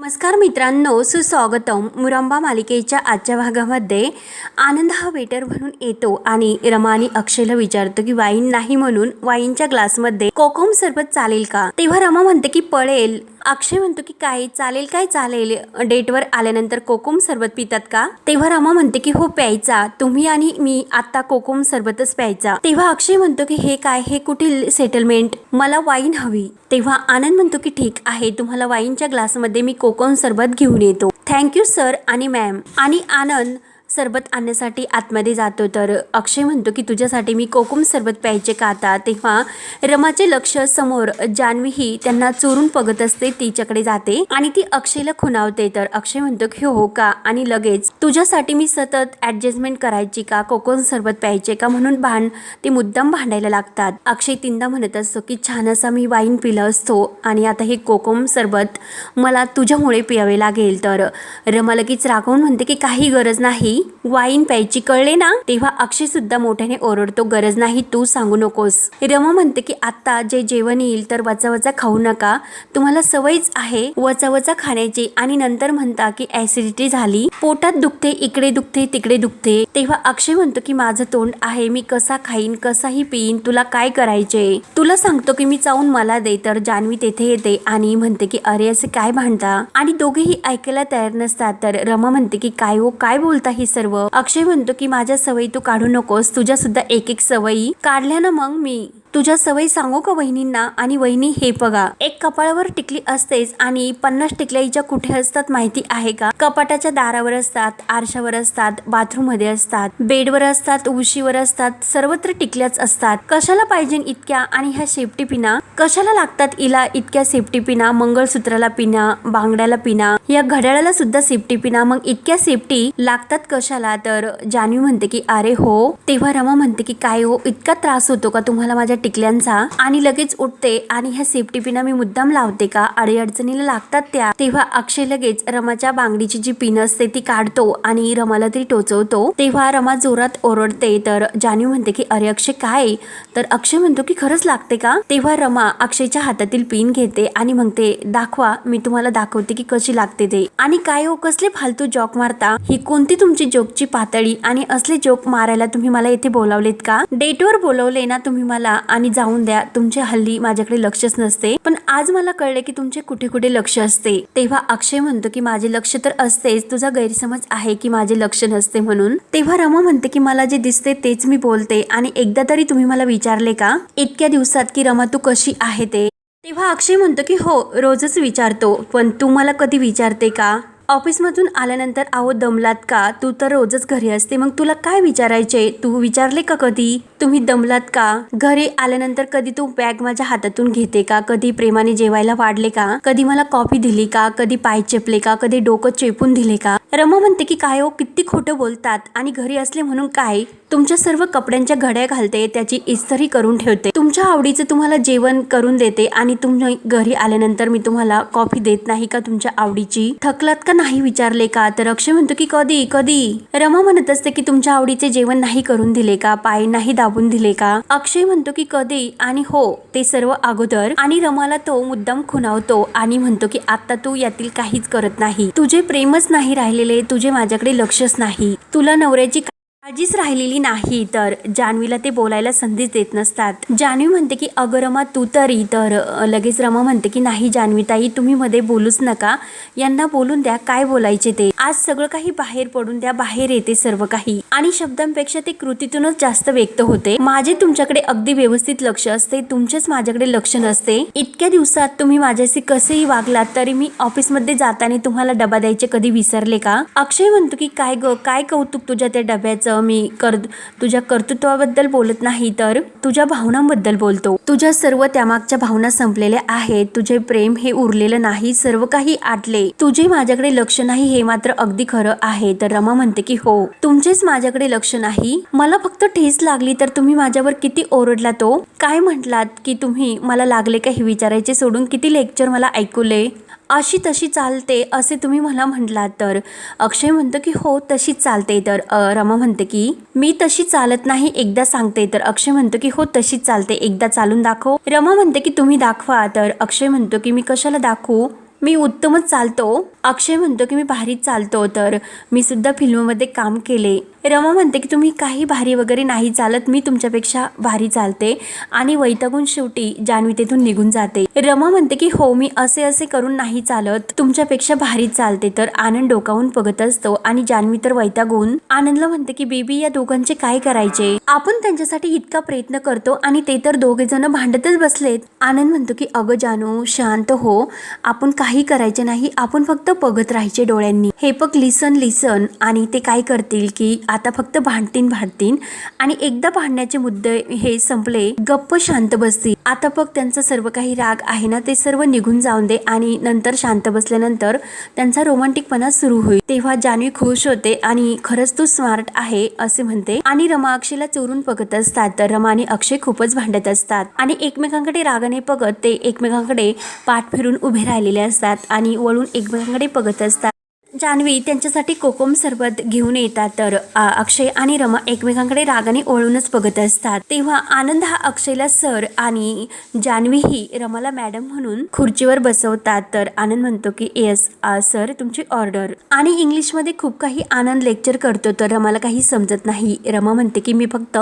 नमस्कार मित्रांनो सुस्वागतम. मुरंबा मालिकेच्या आजच्या भागामध्ये आनंद हा वेटर म्हणून येतो आणि रमानी अक्षयला विचारतो की वाईन नाही म्हणून वाईनच्या ग्लासमध्ये कोकम सरबत चालेल का? तेव्हा रमा म्हणते की पळेल. अक्षय म्हणतो की काय? चालेल काय चालेल? डेटवर आल्यानंतर कोकम सरबत पितात का? तेव्हा रमा म्हणते की हो प्यायचा. तुम्ही आणि मी आता कोकम सरबतच प्यायचा. तेव्हा अक्षय म्हणतो की हे काय? हे कुठील सेटलमेंट मला वाईन हवी. तेव्हा आनंद म्हणतो की ठीक आहे तुम्हाला वाईनच्या ग्लासमध्ये मी कोकम सरबत घेऊन येतो. थँक्यू सर आणि मॅम आणि आनंद सरबत आणण्यासाठी आतमध्ये जातो. तर अक्षय म्हणतो की तुझ्यासाठी मी कोकम सरबत प्यायचे का आता? तेव्हा रमाचे लक्ष समोर जान्हवी ही त्यांना चोरून बघत असते तिच्याकडे जाते आणि ती अक्षयला खुणावते. तर अक्षय म्हणतो की हो, हो का? आणि लगेच तुझ्यासाठी मी सतत ऍडजस्टमेंट करायची का? कोकम सरबत प्यायचे का? म्हणून भांड ते मुद्दाम भांडायला लागतात. अक्षय तीनदा म्हणत असतो की छान असा मी वाईन पिलं असतो आणि आता हे कोकम सरबत मला तुझ्यामुळे पियावे लागेल. तर रमा लगेच रागवून म्हणते की काही गरज नाही. वाईन प्यायची कळले ना तेव्हा अक्षय सुद्धा मोठ्याने ओरडतो गरज नाही तू सांगू नकोस. रमा म्हणते की आता जे जेवण येईल तर वचा वचा खाऊ नका. तुम्हाला सवयच आहे वचा वचा खाण्याची आणि नंतर म्हणता की ऍसिडिटी झाली. पोटात दुखते इकडे दुखते तिकडे दुखते. तेव्हा अक्षय म्हणतो की माझं तोंड आहे मी कसा खाईन कसाही पिईन तुला काय करायचे? तुला सांगतो की मी चावून मला दे तर जान्हवी तेथे येते आणि म्हणते की अरे असे काय भांडता? आणि दोघेही ऐकायला तयार नसतात. तर रमा म्हणते की काय हो काय बोलता ही सर्व. अक्षय म्हणतो की माझ्या सवयी तू काढू नकोस. तुझ्या सुद्धा एक एक सवयी काढल्या ना मग मी. तुझ्या सवयी सांगू का वहिनींना? आणि वहिनी हे बघा. एक कपाळावर टिकली असतेच आणि पन्नास टिकल्या हिच्या कुठे असतात माहिती आहे का? कपाटाच्या दारावर असतात आरशावर असतात बाथरूममध्ये असतात बेडवर असतात उशीवर असतात सर्वत्र टिकल्याच असतात. कशाला पाहिजे इतक्या आणि ह्या सेफ्टी पिना? कशाला लागतात इला इतक्या सेफ्टी पिना? मंगळसूत्राला पिना? बांगड्याला पिना? या घड्याळाला सुद्धा सेफ्टी पिना. मग इतक्या सेफ्टी लागतात कशाला? तर जान्हवी म्हणते की अरे हो. तेव्हा रमा म्हणते की काय हो? इतका त्रास होतो का तुम्हाला माझ्या टिकल्यांचा आणि लगेच उठते आणि ह्या सेफ्टी पिना मी मुद्दाम लावते का? अडीअडचणीला लागतात त्या. तेव्हा अक्षय लगेच रमाच्या बांगडीची जी पिन असते ती काढतो आणि रमाला ती टोचवतो. तेव्हा रमा जोरात ओरडते तर जाणीव म्हणते की अरे अक्षय काय? तर अक्षय म्हणतो की खरंच लागते का? तेव्हा रमा अक्षयच्या हातातील पिन घेते आणि म्हणते दाखवा मी तुम्हाला दाखवते की कशी लागते ते. आणि काय हो कसले फालतू जॉक मारता? ही कोणती तुमची जोकची पातळी? आणि असले जोक मारायला तुम्ही मला इथे बोलावलेत का? डेटवर बोलवले ना तुम्ही मला आणि जाऊन द्या. तुमचे हल्ली माझ्याकडे लक्षच नसते. पण आज मला कळले की तुमचे कुठे कुठे लक्ष असते. तेव्हा अक्षय म्हणतो की माझे लक्ष तर असतेच. तुझा गैरसमज आहे की माझे लक्ष नसते म्हणून. तेव्हा रमा म्हणते की मला जे दिसते तेच मी बोलते. आणि एकदा तरी तुम्ही मला विचारले का? इतक्या दिवसात की रमा तू कशी आहे ते? तेव्हा अक्षय म्हणतो की हो रोजच विचारतो. पण तू मला कधी विचारते का? ऑफिसमधून आल्यानंतर आहो दमलात का? तू तर रोजच घरी असते. मग तुला काय विचारायचे तू विचारले का कधी? तुम्ही दमलात का? घरी आल्यानंतर कधी तू बॅग माझ्या हातातून घेते का? कधी प्रेमाने जेवायला वाढले का? कधी मला कॉफी दिली का? कधी पाय चेपले का? कधी डोकं चेपून दिले का? रमा म्हणते की काय हो किती खोटं बोलतात. आणि घरी असले म्हणून काय? तुमच्या सर्व कपड्यांच्या घड्या घालते. त्याची इस्तरी करून ठेवते. तुमच्या आवडीचं तुम्हाला जेवण करून देते. आणि तुम्ही घरी आल्यानंतर मी तुम्हाला कॉफी देत नाही का तुमच्या आवडीची? थकलात का नाही विचारले का? तर अक्षय म्हणतो की कधी कधी. रमा म्हणत असते की तुमच्या आवडीचे जेवण नाही करून दिले का? पाय नाही दाबून दिले का? अक्षय म्हणतो की कधी आणि हो. ते सर्व अगोदर आणि रमाला तो मुद्दाम खुणावतो आणि म्हणतो की आता तू यातील काहीच करत नाही. तुझे प्रेमच नाही राहिलेले. तुझे माझ्याकडे लक्षच नाही. तुला नवऱ्याची काळजीच राहिलेली नाही तर जान्हवीला ते बोलायला संधीच देत नसतात. जान्हवी म्हणते की अगं रमा तू तरी. तर लगेच रमा म्हणते की नाही जान्हवी ताई तुम्ही मध्ये बोलूच नका. यांना बोलून द्या काय बोलायचे ते. आज सगळं काही बाहेर पडून द्या बाहेर येते सर्व काही. आणि शब्दांपेक्षा ते कृतीतूनच जास्त व्यक्त होते. माझे तुमच्याकडे अगदी व्यवस्थित लक्ष असते तुमचेच माझ्याकडे लक्ष नसते. इतक्या दिवसात तुम्ही माझ्याशी कसेही वागलात तरी मी ऑफिसमध्ये जाताना तुम्हाला डबा द्यायचे कधी विसरले का? अक्षय म्हणतो की काय ग काय कौतुक तुझ्या त्या डब्याचं? मी कर तुझ्या कर्तृत्वाबद्दल बोलत नाही तर तुझ्या भावनांबद्दल बोलतो. तुझ्या सर्व त्यामागच्या भावना संपलेल्या आहेत. तुझे प्रेम हे उरलेलं नाही. सर्व काही आटले. तुझे माझ्याकडे लक्ष नाही हे मात्र अगदी खरं आहे. तर रमा म्हणते की हो तुमचेच माझ्याकडे लक्ष नाही. मला फक्त ठेस लागली तर तुम्ही माझ्यावर किती ओरडला तो? काय म्हटलात की तुम्ही मला लागले काही विचारायचे सोडून? किती लेक्चर मला ऐकूले अशी तशी चालते असे तुम्ही मला म्हटलात तर. अक्षय म्हणतो की हो तशीच चालते. तर रमा म्हणते की मी तशी चालत नाही एकदा सांगते. तर अक्षय म्हणतो की हो तशीच चालते एकदा चालून दाखव. रमा म्हणते की तुम्ही दाखवा. तर अक्षय म्हणतो की मी कशाला दाखवू? मी उत्तमच चालतो. अक्षय म्हणतो की मी भारीच चालतो. तर मी सुद्धा फिल्ममध्ये काम केले. रमा म्हणते की तुम्ही काही भारी वगैरे नाही चालत. मी तुमच्यापेक्षा भारी चालते आणि वैतागून शेवटी जान्हवी तेथून निघून जाते. रमा म्हणते की हो मी असे असे करून नाही चालत. तुमच्यापेक्षा भारी चालते. तर आनंद डोकावून बघत असतो आणि जान्हवी तर वैतागून. आनंदला म्हणते की बेबी या दोघांचे काय करायचे? आपण त्यांच्यासाठी इतका प्रयत्न करतो आणि ते तर दोघे जण भांडतच बसलेत. आनंद म्हणतो की अगं जानू शांत हो. आपण काही करायचे नाही आपण फक्त बघत राहायचे डोळ्यांनी. हे बघ लिसन लिसन आणि ते काय करतील की आता फक्त भांडतीन भांडतीन. आणि एकदा भांडण्याचे मुद्दे हे संपले गप्प शांत बसतील. आता बघ त्यांचा सर्व काही राग आहे ना ते सर्व निघून जाऊन दे. आणि नंतर शांत बसल्यानंतर त्यांचा रोमांटिकपणा सुरू होईल. तेव्हा जान्हवी खुश होते आणि खरंच तू स्मार्ट आहे असे म्हणते. आणि रमा अक्षयला चोरून बघत असतात. तर रमा आणि अक्षय खूपच भांडत असतात. आणि एकमेकांकडे रागाने बघत ते एकमेकांकडे पाठ फिरून उभे राहिलेले असतात. आणि वळून एकमेकांकडे बघत असतात. जान्हवी त्यांच्यासाठी कोकम सरबत घेऊन येतात तर अक्षय आणि रमा एकमेकांकडे रागाने ओळूनच बघत असतात. तेव्हा आनंद हा अक्षयला सर आणि जान्हवी ही रमाला मॅडम म्हणून खुर्चीवर बसवतात. तर आनंद म्हणतो की येस सर तुमची ऑर्डर. आणि इंग्लिशमध्ये खूप काही आनंद लेक्चर करतो तर रमाला काही समजत नाही. रमा म्हणते की मी फक्त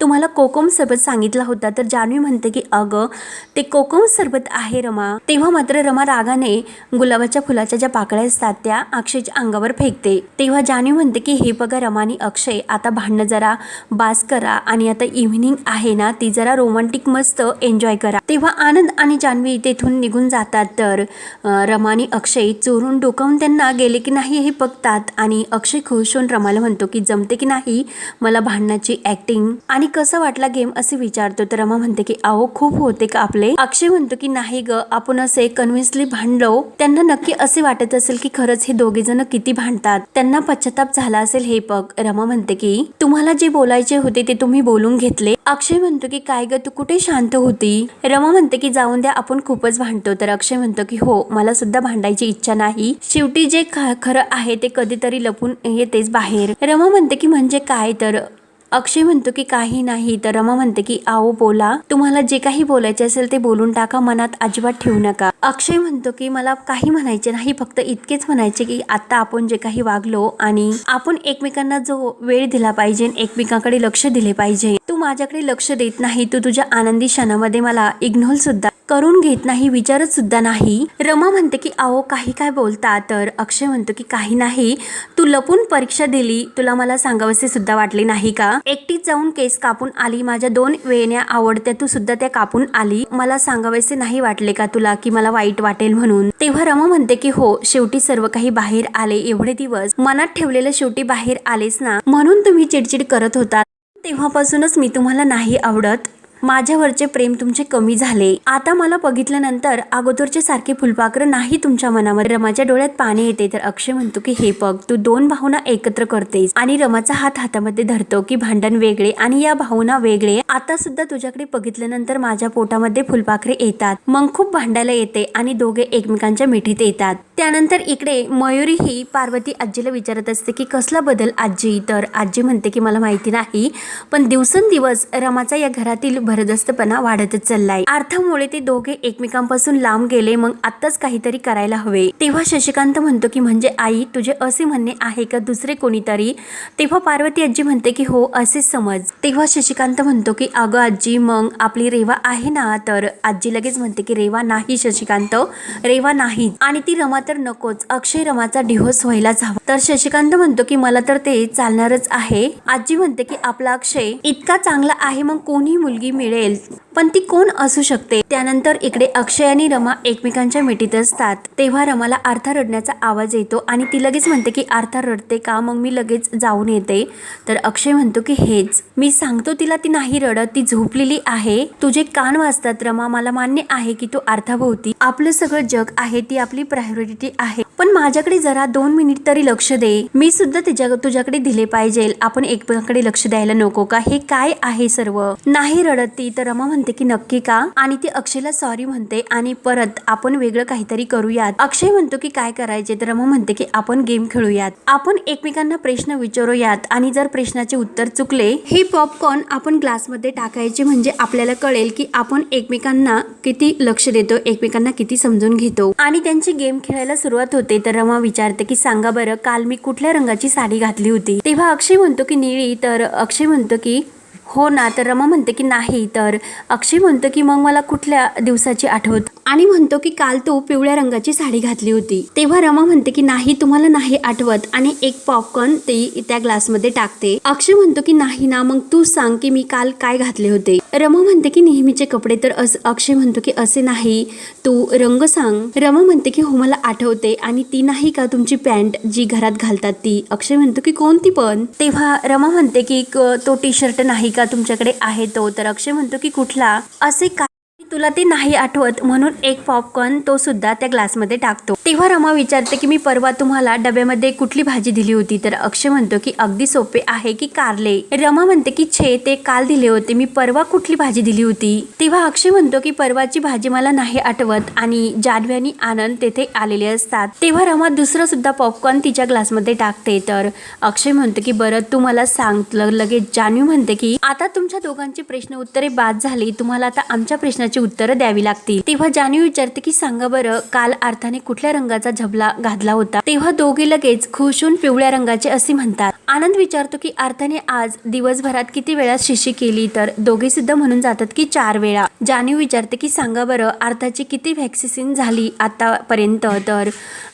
तुम्हाला कोकम सरबत सांगितला होता. तर जान्हवी म्हणते की अगं ते कोकम सरबत आहे रमा. तेव्हा मात्र रमा रागाने गुलाबाच्या फुलाच्या ज्या पाकळ्या असतात त्या अक्षयच्या अंगावर फेकते. तेव्हा जान्हवी म्हणते की हे बघा रमानी अक्षय आता भांडणं जरा बास करा आणि आता इव्हिनिंग आहे ना ती जरा रोमांटिक मस्त एन्जॉय करा. तेव्हा आनंद आणि जान्हवी तेथून निघून जातात. तर रमानी अक्षय चोरून डोकावून त्यांना गेले की नाही हे बघतात आणि अक्षय खुश होऊन रमाला म्हणतो की जमते की नाही मला भांडणाची ऍक्टिंग आणि कसं वाटला गेम असे विचारतो. तर रमा म्हणते की अहो खूप होते का आपले? अक्षय म्हणतो की नाही ग आपण असे कन्व्हिन्सली भांडलो. त्यांना नक्की असे वाटत असेल की खरंच हे दोघे जण किती भांडतात? त्यांना पश्चाताप झाला असेल हे बघ. रमा म्हणते की तुम्हाला जे बोलायचे होते ते तुम्ही बोलून घेतले. अक्षय म्हणतो की काय ग तू कुठे शांत होती? रमा म्हणते की जाऊन द्या आपण खूपच भांडतो. तर अक्षय म्हणतो की हो मला सुद्धा भांडायची इच्छा नाही. शेवटी जे खरं आहे ते कधीतरी लपून येतेच बाहेर. रमा म्हणते की म्हणजे काय तर? अक्षय म्हणतो की काही नाही तर रमा म्हणते की आओ बोला. तुम्हाला जे काही बोलायचे असेल ते बोलून टाका मनात अजिबात ठेवू नका. अक्षय म्हणतो की मला काही म्हणायचे नाही फक्त इतकेच म्हणायचे की आता आपण जे काही वागलो आणि आपण एकमेकांना जो वेळ दिला पाहिजे एकमेकांकडे लक्ष दिले पाहिजे. तू माझ्याकडे लक्ष देत नाही तू तुझ्या आनंदी क्षणामध्ये मला इग्नोर सुद्धा करून घेत नाही विचारत सुद्धा नाही. रमा म्हणते की आहो काही काय बोलता? तर अक्षय म्हणतो की काही नाही. तू लपून परीक्षा दिली. तुला मला सांगावसे सुद्धा वाटले नाही का? एकटीच जाऊन केस कापून आली. माझ्या दोन वेण्या आवडत्या. तू सुद्धा त्या कापून आली. मला सांगावेसे नाही वाटले का तुला की मला वाईट वाटेल म्हणून? तेव्हा रमा म्हणते की हो शेवटी सर्व काही बाहेर आले. एवढे दिवस मनात ठेवलेलं शेवटी बाहेर आलेच ना. म्हणून तुम्ही चिडचिड करत होता. तेव्हापासूनच मी तुम्हाला नाही आवडत. माझ्यावरचे प्रेम तुमचे कमी झाले. आता मला बघितल्यानंतर अगोदरचे सारखे फुलपाखरं नाही तुमच्या मनामध्ये. रमाच्या डोळ्यात पाणी येते तर अक्षय म्हणतो की हे बघ तू दोन भावना एकत्र करतेस आणि रमाचा हात हातामध्ये धरतो की भांडण वेगळे आणि या भावना वेगळे. आता सुद्धा तुझ्याकडे बघितल्यानंतर माझ्या पोटामध्ये फुलपाखरे येतात. मग खूप भांडायला येते आणि दोघे एकमेकांच्या मिठीत येतात. त्यानंतर इकडे मयुरी ही पार्वती आजीला विचारत असते की कसला बदल आजी? तर आजी म्हणते की मला माहिती नाही. पण दिवसेंदिवस रमाचा या घरातील भरदस्तपणा वाढतच चाललाय. अर्थामुळे ते दोघे एकमेकांपासून लांब गेले मग आत्ताच काहीतरी करायला हवे. तेव्हा शशिकांत म्हणतो की म्हणजे आई तुझे असे म्हणणे आहे का दुसरे कोणीतरी? तेव्हा पार्वती आजी म्हणते की हो असेच समज. तेव्हा शशिकांत म्हणतो की अगं आजी मग आपली रेवा आहे ना? तर आजी लगेच म्हणते की रेवा नाही शशिकांत. रेवा नाही. आणि ती रमा तर नकोच. अक्षय रमाचा डिव्होर्स व्हायलाच हवा. तर शशिकांत म्हणतो की मला तर ते चालणारच आहे. आजी म्हणते की आपला अक्षय इतका चांगला आहे मग कोणी मुलगी ವೇಳೆ ಎಲ್ पण ती कोण असू शकते? त्यानंतर इकडे अक्षय आणि रमा एकमेकांच्या मिठीत असतात. तेव्हा रमाला आर्था रडण्याचा आवाज येतो आणि ती लगेच म्हणते की आर्था रडते का? मग मी लगेच जाऊन येते. तर अक्षय म्हणतो की हेच. मी सांगतो तिला ती नाही रडत. ती झोपलेली आहे. तुझे कान वाजतात रमा. मला मान्य आहे की तू अर्थाभोवती आपलं सगळं जग आहे ती आपली प्रायोरिटी आहे. पण माझ्याकडे जरा दोन मिनिट तरी लक्ष दे. मी सुद्धा तिच्या तुझ्याकडे दिले पाहिजे. आपण एकमेकांकडे लक्ष द्यायला नको का? हे काय आहे सर्व? नाही रडत ती. तर रमा म्हणते म्हणते की नक्की का? आणि ती अक्षयला सॉरी म्हणते आणि परत आपण वेगळं काहीतरी करूयात. अक्षय म्हणतो की काय करायचे? तर रमा म्हणते की आपण गेम खेळूयात. आपण एकमेकांना प्रश्न विचारूयात आणि जर प्रश्नाचे उत्तर चुकले हे पॉपकॉर्न आपण ग्लासमध्ये टाकायचे म्हणजे आपल्याला कळेल की आपण एकमेकांना किती लक्ष देतो एकमेकांना किती समजून घेतो. आणि त्यांची गेम खेळायला सुरुवात होते तर रमा विचारते की सांगा बरं काल मी कुठल्या रंगाची साडी घातली होती? तेव्हा अक्षय म्हणतो की निळी तर अक्षय म्हणतो की हो ना तर रमा म्हणते की नाही तर अक्षय म्हणतो की मग मला कुठल्या दिवसाची आठवत आणि म्हणतो की काल तू पिवळ्या रंगाची साडी घातली होती. तेव्हा रमा म्हणते की नाही तुम्हाला नाही आठवत. आणि एक पॉपकॉर्न ती त्या ग्लासमध्ये टाकते. अक्षय म्हणतो की नाही ना मग तू सांग की मी काल काय घातले होते. रमा म्हणते की नेहमीचे कपडे तर अस अक्षय म्हणतो की असे नाही. तू रंग सांग. रमा म्हणते की हो मला आठवते. आणि ती नाही का तुमची पॅन्ट जी घरात घालतात ती? अक्षय म्हणतो की कोणती पण. तेव्हा रमा म्हणते की तो टी शर्ट नाही का तुमच्याकडे आहे तो? तर अक्षय म्हणतो की कुठला? असे का तुला ते नाही आठवत म्हणून एक पॉपकॉर्न तो सुद्धा त्या ग्लासमध्ये टाकतो. तेव्हा रमा विचारते की मी परवा तुम्हाला डब्यामध्ये कुठली भाजी दिली होती? तर अक्षय म्हणतो की अगदी सोपे आहे की कारले. रमा म्हणते की छे ते काल दिले होते. मी परवा कुठली भाजी दिली होती? तेव्हा अक्षय म्हणतो की परवाची भाजी मला नाही आठवत आणि जान्हवी आणि आनंद तेथे आलेले असतात. तेव्हा रमा दुसरं सुद्धा पॉपकॉर्न तिच्या ग्लासमध्ये टाकते. तर अक्षय म्हणतो की बरं तू मला सांग. लगेच जान्हवी म्हणते की आता तुमच्या दोघांची प्रश्न उत्तरे बाद झाली. तुम्हाला आता आमच्या प्रश्नाची उत्तरं द्यावी लागतील. तेव्हा जान्हवी विचारते की सांगा बरं काल अर्थाने कुठल्या रंगाचा झबला घातला होता? तेव्हा दोघे लगेच खुश होऊन पिवळ्या रंगाचे असे म्हणतात. आनंद विचारतो की अर्थाने आज दिवसभरात किती वेळा शिशी केली? तर दोघे सुद्धा म्हणून जातात की चार वेळा. जाणीव विचारते की सांगा बरं अर्थाची किती व्हॅक्सिन झाली आतापर्यंत? तर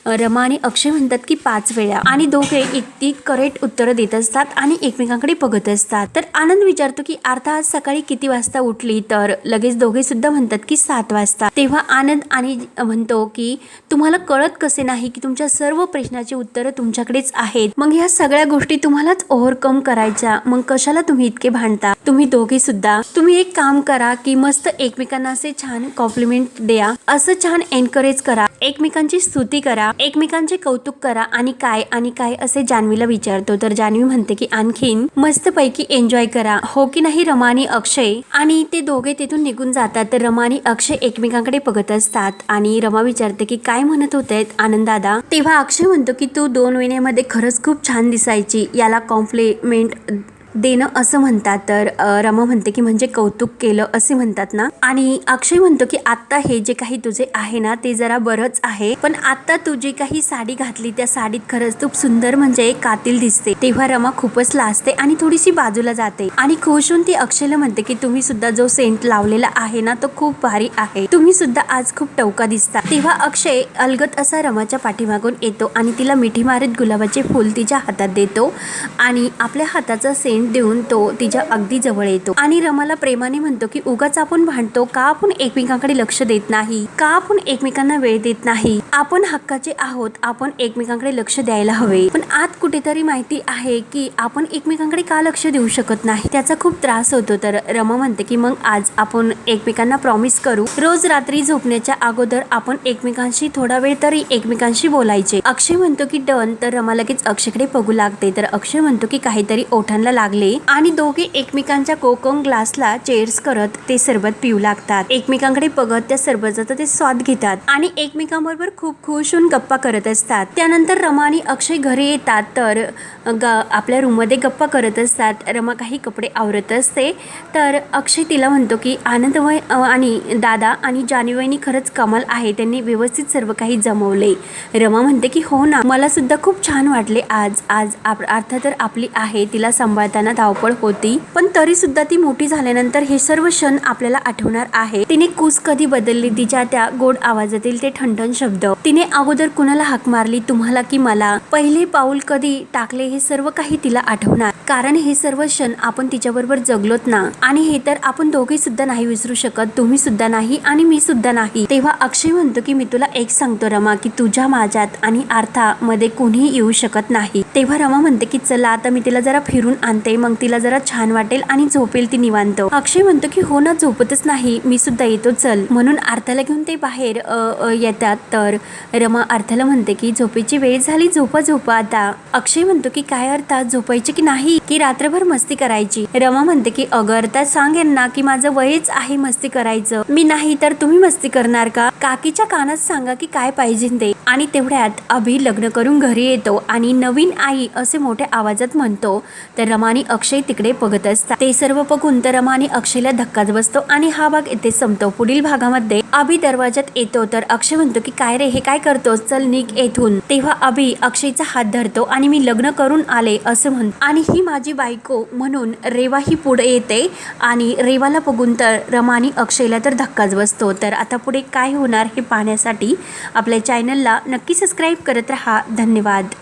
रमा आणि अक्षय म्हणतात की पाच वेळा. आणि दोघे इतकी करेक्ट उत्तरं देत असतात आणि एकमेकांकडे बघत असतात. तर आनंद विचारतो की अर्था आज सकाळी किती वाजता उठली? तर लगेच दोघे सुद्धा म्हणतात की सात वाजता. तेव्हा आनंद आणि म्हणतो की तुम्हाला कळत कसे नाही की तुमच्या सर्व प्रश्नाची उत्तरं तुमच्याकडेच आहेत. मग ह्या सगळ्या गोष्टी तुम्हालाच ओव्हरकम करायच्या. मग कशाला तुम्ही इतके भांडता? तुम्ही दोघे सुद्धा. तुम्ही एक काम करा की मस्त एकमेकांना असे छान कॉम्प्लिमेंट द्या. असं छान एनकरेज करा. एकमेकांची स्तुती करा. एकमेकांचे कौतुक करा. आणि काय आणि काय असे जान्हवीला विचारतो. तर जान्हवी म्हणते की आणखीन मस्तपैकी एन्जॉय करा. हो की नाही रमानी अक्षय? आणि ते दोघे तिथून निघून जातात. तर रमा आणि अक्षय एकमेकांकडे बघत असतात आणि रमा विचारते की काय म्हणत होते आनंदादा तेव्हा अक्षय म्हणतो की तू दोन महिन्यामध्ये खरंच खूप छान दिसायची. याला कॉम्प्लिमेंट देणं असं म्हणतात तर रमा म्हणते की म्हणजे कौतुक केलं असे म्हणतात ना. आणि अक्षय म्हणतो की आत्ता हे जे काही तुझे आहे ना ते जरा बरंच आहे. पण आता तू जी काही साडी घातली त्या साडीत खरंच खूप सुंदर म्हणजे कातील दिसते. तेव्हा रमा खूपच लाजते आणि थोडीशी बाजूला जाते. आणि खुश होऊन ती अक्षयला म्हणते की तुम्ही सुद्धा जो सेंट लावलेला आहे ना तो खूप भारी आहे. तुम्ही सुद्धा आज खूप टवका दिसता. तेव्हा अक्षय अलगत असा रमाच्या पाठीमागून येतो आणि तिला मिठी मारत गुलाबाचे फुल तिच्या हातात देतो. आणि आपल्या हाताचा सेंट देऊन तो तिच्या अगदी जवळ येतो. आणि रमाला प्रेमाने म्हणतो की उगाच आपण भांडतो. का आपण एकमेकांकडे लक्ष देत नाही? का आपण एकमेकांना वेळ देत नाही? आपण हक्काचे आहोत. आपण एकमेकांकडे लक्ष द्यायला हवे. पण आत कुठेतरी माहिती आहे की आपण एकमेकांकडे का लक्ष देऊ शकत नाही? त्याचा खूप त्रास होतो. तर रमा म्हणते की मग आज आपण एकमेकांना प्रॉमिस करू. रोज रात्री झोपण्याच्या अगोदर आपण एकमेकांशी थोडा वेळ तरी एकमेकांशी बोलायचे. अक्षय म्हणतो की डन. तर रमा लगेच अक्षयकडे बघू लागते. तर अक्षय म्हणतो की काहीतरी ओठांना लागले आणि दोघे एकमेकांच्या कोकम ग्लासला चेअर्स करत ते सरबत पिऊ लागतात. एकमेकांकडे बघत त्या सरबताचा ते स्वाद घेतात आणि एकमेकांबरोबर खूप खुश होऊन गप्पा करत असतात. त्यानंतर रमा आणि अक्षय घरी येतात तर ग आपल्या रूममध्ये गप्पा करत असतात. रमा काही कपडे आवरत असते तर अक्षय तिला म्हणतो की आनंदमय आणि दादा आणि जानेवाईनी खरंच कमाल आहे. त्यांनी व्यवस्थित सर्व काही जमवले. रमा म्हणते की हो ना मला सुद्धा खूप छान वाटले आज. आज आप- अर्थ तर आपली आहे. तिला सांभाळताना धावपळ होती पण तरी सुद्धा ती मोठी झाल्यानंतर हे सर्व क्षण आपल्याला आठवणार आहे. तिने कूस कधी बदलली? तिच्या त्या गोड आवाजातील ते ठणठण शब्द. तिने अगोदर कुणाला हाक मारली? तुम्हाला की मला? पहिले पाऊल कधी टाकले? हे सर्व काही तिला आठवणार. कारण हे सर्व क्षण आपण तिच्याबरोबर जगलोत ना? आणि हे तर आपण दोघे सुद्धा नाही विसरू शकत. तुम्ही सुद्धा नाही आणि मी सुद्धा नाही. तेव्हा अक्षय म्हणतो की मी तुला एक सांगतो रमा की तुझ्या माझ्यात आणि अर्थामध्ये कोणीही येऊ शकत नाही. तेव्हा रमा म्हणते की चला आता मी तिला जरा फिरून आणते. म्हणते मग तिला जरा छान वाटेल आणि झोपेल ती निवांत. अक्षय म्हणतो की हो ना झोपतच नाही. मी सुद्धा येतो. चल. म्हणून आर्थाला घेऊन ते बाहेर येतात. तर रमा अर्थाला म्हणते की झोपेची वेळ झाली. झोपा झोपा आता. अक्षय म्हणतो की काय अर्थात झोपायचे की नाही? की रात्रभर मस्ती करायची? रमा म्हणते की अगं अर्थात सांग यांना की माझं वयच आहे मस्ती करायचं. मी नाही तर तुम्ही मस्ती करणार का? काकीच्या कानात सांगा की काय पाहिजे ते. आणि तेवढ्यात अभि लग्न करून घरी येतो आणि नवीन आई असे मोठ्या आवाजात म्हणतो. तर रमाने आणि अक्षय तिकडे बघत असतात. ते सर्व बघून तर रमा आणि अक्षयला धक्काच बसतो आणि हा भाग इथे संपतो. पुढील भागामध्ये अभि दरवाजात येतो. तर अक्षय म्हणतो की काय रे हे काय करतोस? चल निघ येथून. तेव्हा अभि अक्षयचा हात धरतो आणि मी लग्न करून आले असं म्हणतो. आणि ही माझी बायको म्हणून रेवा ही पुढे येते आणि रेवाला बघून तर रमा आणि अक्षयला तर धक्काच बसतो. तर आता पुढे काय होणार हे पाहण्यासाठी आपल्या चॅनलला नक्की सबस्क्राईब करत राहा. धन्यवाद.